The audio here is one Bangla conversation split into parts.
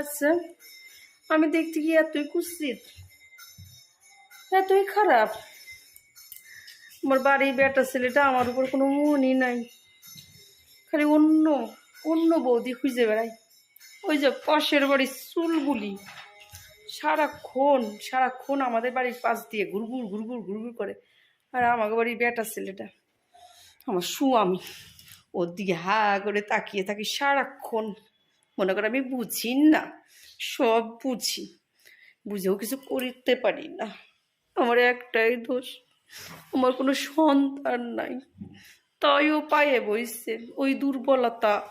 আচ্ছা আমি দেখতে গিয়ে এতই কুৎসিত, এতই খারাপ। আমার বাড়ির বেটা ছেলেটা আমার উপর কোনো মনই নাই। খালি অন্য অন্য বৌদি খুঁজে বেড়াই ওই যে পাশের বাড়ির চুলগুলি, সারাক্ষণ সারাক্ষণ আমাদের বাড়ির পাশ দিয়ে ঘুরঘুর ঘুরঘুর ঘুরঘুর করে। আর আমাকে বাড়ির বেটা ছেলেটা, আমার সুয়ামি ওর দিকে হা করে তাকিয়ে থাকি সারাক্ষণ। মনে করে আমি বুঝি না, সব বুঝি, বুঝেও কিছু করতে পারি না। আমার একটাই দোষ, আমার কোনো সন্তান নাই, তাই ও পায়ে বইছে, ওই দুর্বলতা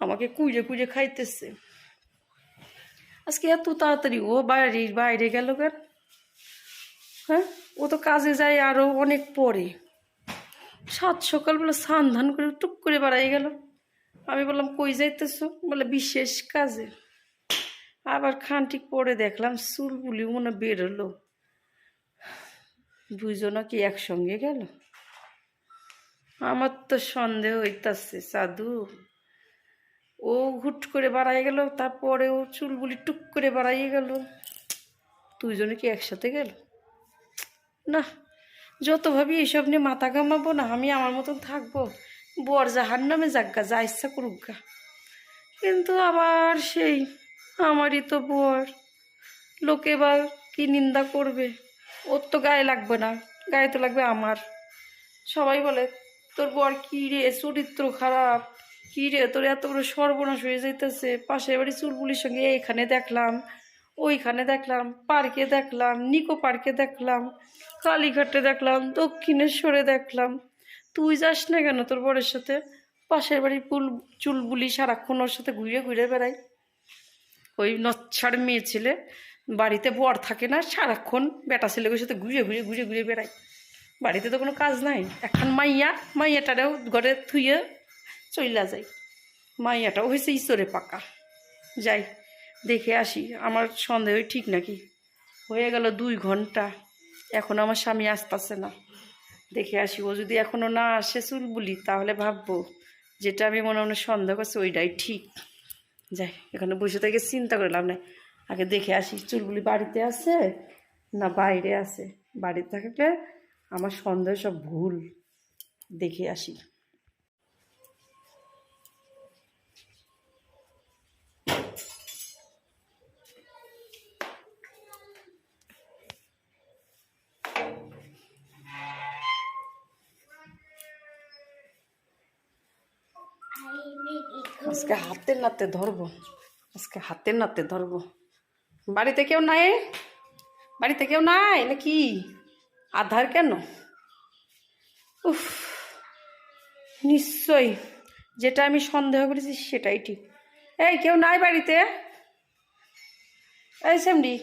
আমাকে কুইরে কুইরে খাইতেছে। আজকে এত তাড়াতাড়ি ও বাড়ির বাইরে গেল কেন? হ্যাঁ? ও তো কাজে যায় আরও অনেক পরে। সাত সকালবেলা স্নান ধান করে টুক করে বাড়াই গেল। আমি বললাম, কই যাইতেছ? বলে, বিশেষ কাজে। আবার খানটিক পরে দেখলাম, চুলগুলি মনে বেরোলো দুইজনা কি একসঙ্গে গেল? আমার তো সন্দেহ হইতাছে, সাধু। ও হুট করে বাড়াই গেল, তারপরে ও চুলগুলি টুক করে বাড়াইয়ে গেল। দুইজনে কি একসাথে গেল? না, যত ভাবি এইসব নিয়ে মাথা ঘামাবো না, আমি আমার মতন থাকব। বর জাহার নামে যাজ্ঞা যা ইচ্ছা করুক গা। কিন্তু আবার সেই, আমারই তো বর। লোকে বা কি নিন্দা করবে? ওর তো গায়ে লাগবে না, গায়ে তো লাগবে আমার। সবাই বলে, তোর বর কী রে? চরিত্র খারাপ। কী রে? তোর এত বড় সর্বনাশ হয়ে যাইতেছে। পাশের বাড়ি চুলগুলির সঙ্গে এইখানে দেখলাম, ওইখানে দেখলাম, পার্কে দেখলাম, নিকো পার্কে দেখলাম, কালীঘাটে দেখলাম, দক্ষিণেশ্বরে দেখলাম। তুই যাস না কেন তোর বরের সাথে? পাশের বাড়ির পুল চুলবুলি সারাক্ষণ ওর সাথে ঘুরে ঘুরে বেড়াই। ওই নচ্ছার মেয়ে ছেলে বাড়িতে বর থাকে না, সারাক্ষণ বেটা ছেলেগুলোর সাথে ঘুরে ঘুরে ঘুরে ঘুরে বেড়াই। বাড়িতে তো কোনো কাজ নাই। এখন মাইয়া, মাইয়াটারেও ঘরে থুয়ে চইলা যায় মাইয়াটাও হয়েছে ঈশ্বরে পাকা। যাই, দেখে আসি, আমার সন্দেহ ঠিক নাকি? হয়ে গেল দুই ঘণ্টা। এখন আমার স্বামী আসতেছে না। দেখে আসি, ও যদি এখনও না আসে চুলবুলি, তাহলে ভাববো যেটা আমি মনে মনে সন্দেহ করছি ওইটাই ঠিক। যাই, এখানে বসে থেকে চিন্তা করে লাভ নাই। আগে দেখে আসি চুলগুলি বাড়িতে আছে না বাইরে আছে। বাড়িতে থাকলে আমার সন্দেহ সব ভুল। দেখে আসি। আজকে হাতে নাতে ধরবো। আজকে হাতে নাতে ধরবো। বাড়িতে কেউ নাই? বাড়িতে কেউ নাই নাকি? আধার কেন? উফ, নিশ্চয়ই যেটা আমি সন্দেহ করেছি সেটাই ঠিক। এই, কেউ নাই বাড়িতে? এই সেমডি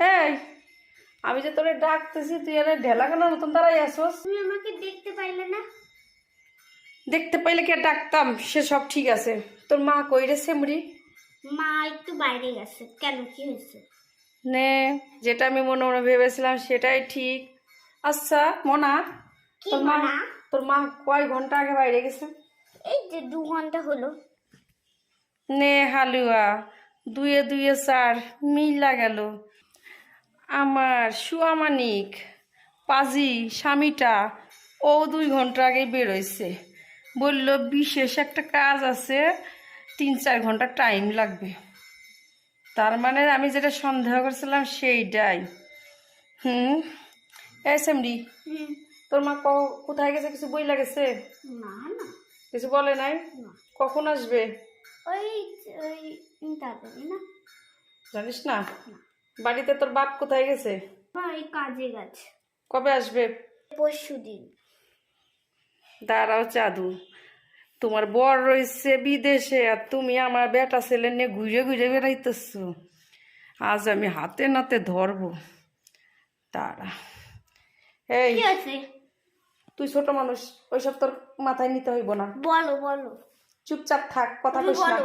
এই, আমি যে তোরে ডাকতেছি, তুই এর ঢেলা কেন নতুন দাঁড়াই আসোস? আমাকে দেখতে পাইলে না? দেখতে পাইলে কে ডাকতাম? সে সব ঠিক আছে। তোর মা কই রে সেমরি? মা একটু বাইরে গেছে। কেন? কি হয়েছে? নে যেটা আমি মনে মনে ভেবেছিলাম সেটাই ঠিক। আচ্ছা মোনা তোর মা তোর মা কয় ঘণ্টা আগে বাইরে গেছে? এই যে দু ঘণ্টা হলো। নে হালুয়া দুয়ে দুয়ে চার মিলা গেল। আমার সুয়ামানিক পাজি স্বামীটা ও দুই ঘণ্টা আগে বেরোইছে বলল বিশেষ একটা কাজ আছে তিন চার ঘণ্টা টাইম লাগবে। তার মানে আমি যেটা সন্দেহ করছিলাম সেইটাই। হুম? এস এমডি হুম। তোর মা কোথায় গেছে? কিছু বই লাগেছে? না না। কিছু বলে নাই। কখন আসবে? ওই ওই না। জানিস না? বাড়িতে তোর বাপ কোথায় গেছে? কাজে গেছে। কবে আসবে? পরশু দিন দাঁড়াও চাদু। তোমার বর রয়েছে বিদেশে আর তুমি আমার বেটা ছেলে নিয়ে ঘুরে ঘুরে বেড়াইতেছ। আজ আমি হাতে নাতে ধরবো। তারা এই তুই ছোট মানুষ ওইসব তোর মাথায় নিতে হইব না। বলো বলো। চুপচাপ থাক কথা কইস না।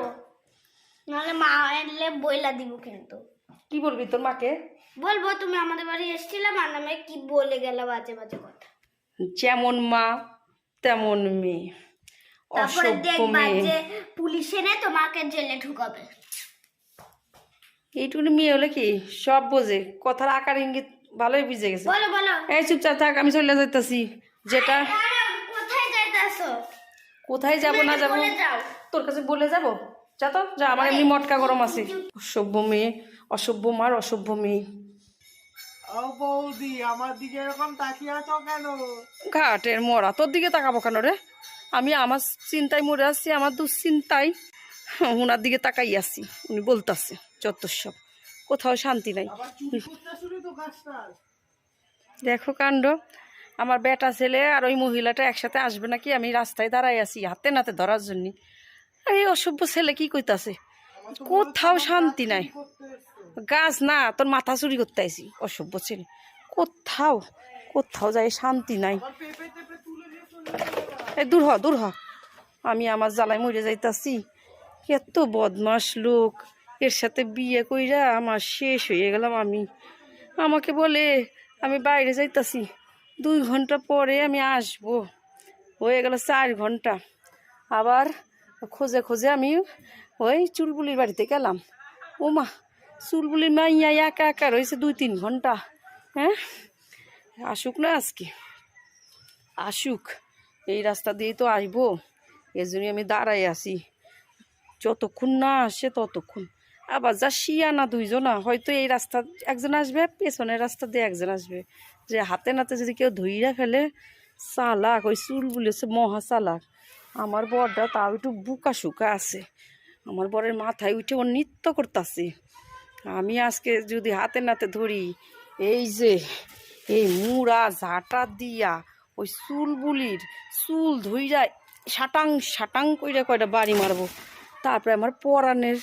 নাহলে মা এলে বইলা দিব কিন্তু। কি বলবি তোর মাকে? বলব তুমি আমাদের বাড়ি এসেছিলে আমার নামে কি বলে গেলে বাজে বাজে কথা। যেমন মা তেমন মেয়ে। তারপরে দেখবা যে পুলিশ এনে তোমাকে জেলে ঢুকাবে। এইটুকুনি মেয়ে হলে কি? সব বোঝে। কথার আকার ইঙ্গিত ভালোই বুঝে গেছে। বলো বলো। এই চুপচাপ থাক আমি চলে যাইতাছি। যেটা কোথায় যাইতেছো? কোথায় যাব না যাব? তোর কাছে বলে যাব? যা তো যা আমার এমনি মটকা গরম আছে। অসভ্য মেয়ে অসভ্য মার অসভ্য মেয়ে। ও বৌদি আমার দিকে এরকম তাকিয়ে আছো কেন? ঘাটের মরা তোর দিকে তাকাবো কেন রে? আমি আমার চিন্তায় মরে আসছি আমার দুশ্চিন্তায়। ওনার দিকে তাকাই আসছি উনি বলতাছে যত সব কোথাও শান্তি নাই। দেখো কাণ্ড আমার বেটা ছেলে আর ওই মহিলাটা একসাথে আসবে নাকি? আমি রাস্তায় দাঁড়াই আছি হাতে নাতে ধরার জন্য। আর এই অসভ্য ছেলে কি কইতাছে? কোথাও শান্তি নাই। গাছ না, তোর মাথা চুরি করতে আইছি। অসভ্য ছেলে। কোথাও কোথাও যায় শান্তি নাই। এই দূর হ দূর হ। আমি আমার জ্বালায় মরে যাইতাছি। এত বদমাস লোক। এর সাথে বিয়ে কইরা আমার শেষ হয়ে গেলাম আমি। আমাকে বলে, আমি বাইরে যাইতাছি। দুই ঘণ্টা পরে আমি আসব। হয়ে গেল চার ঘণ্টা। আবার খোঁজে খোঁজে আমি ওই চুলবুলির বাড়িতে গেলাম। ওমা চুলবুলির মাইয়া একা একা রয়েছে দুই, তিন ঘণ্টা। হ্যাঁ? আসুক না আজকে। আসুক। এই রাস্তা দিয়েই তো আসব এর জন্যই আমি দাঁড়াই আছি। যতক্ষণ না আসে ততক্ষণ। আবার যা শিয়ানা দুইজনা, হয়তো এই রাস্তা একজন আসবে, পেছনের রাস্তা দিয়ে একজন আসবে। যে হাতে নাতে যদি কেউ ধইরা ফেলে, চালাক, ওই চুল বলেছে মহা চালাক আমার বরটা তাও একটু বুকা শুকা আছে। আমার বরের মাথায় উঠে ও নৃত্য করতেছে। আমি আজকে যদি হাতে নাতে ধরি, এই যে, এই মুড়া ঝাঁটা দিয়া ওই চুল বুলির চুল ধুইরা সাটাং সাটাং কইরা কয়টা বাড়ি মারবো, তারপরে আমার পরাণের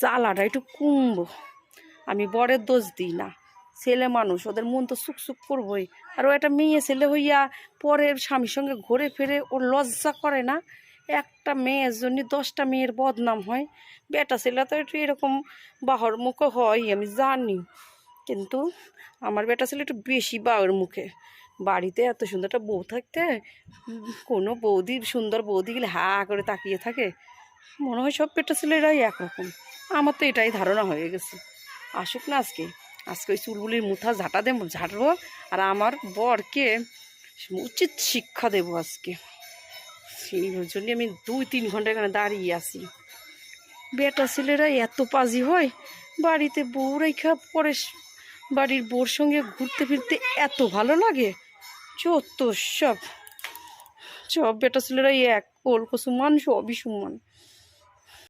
জ্বালাটা একটু কমবো। আমি বরের দোষ দিই না, ছেলে মানুষ, ওদের মন তো সুখ সুখ করবোই। আর ও একটা মেয়ে ছেলে হইয়া পরের স্বামীর সঙ্গে ঘুরে ফিরে ওর লজ্জা করে না একটা মেয়ের জন্য দশটা মেয়ের বদনাম হয়। বেটা ছেলে তো একটু এরকম বাহর মুখে হয়, আমি জানি। কিন্তু আমার বেটা ছেলে একটু বেশি বাহর মুখে। বাড়িতে এত সুন্দর একটা বউ থাকতে, কোনো বৌদি, সুন্দর বৌদি গেলে হা করে তাকিয়ে থাকে। মনে হয় সব বেটা ছেলেরাই একরকম। আমার তো এটাই ধারণা হয়ে গেছে। আসুক না আজকে। আজকে ওই চুলগুলির মুথা ঝাঁটা দেবো, ঝাঁটবো, আর আমার বরকে উচিত শিক্ষা দেবো আজকে। সেই জন্য আমি দুই তিন ঘণ্টা এখানে দাঁড়িয়ে আছি। বেটা ছেলেরা এত পাজি হয়, বাড়িতে বউ রেখা পরে বাড়ির বউর সঙ্গে ঘুরতে ফিরতে এত ভালো লাগে চত সব। সব বেটা ছেলেরা এক, ওল কসু মানুষ অবিসম্মান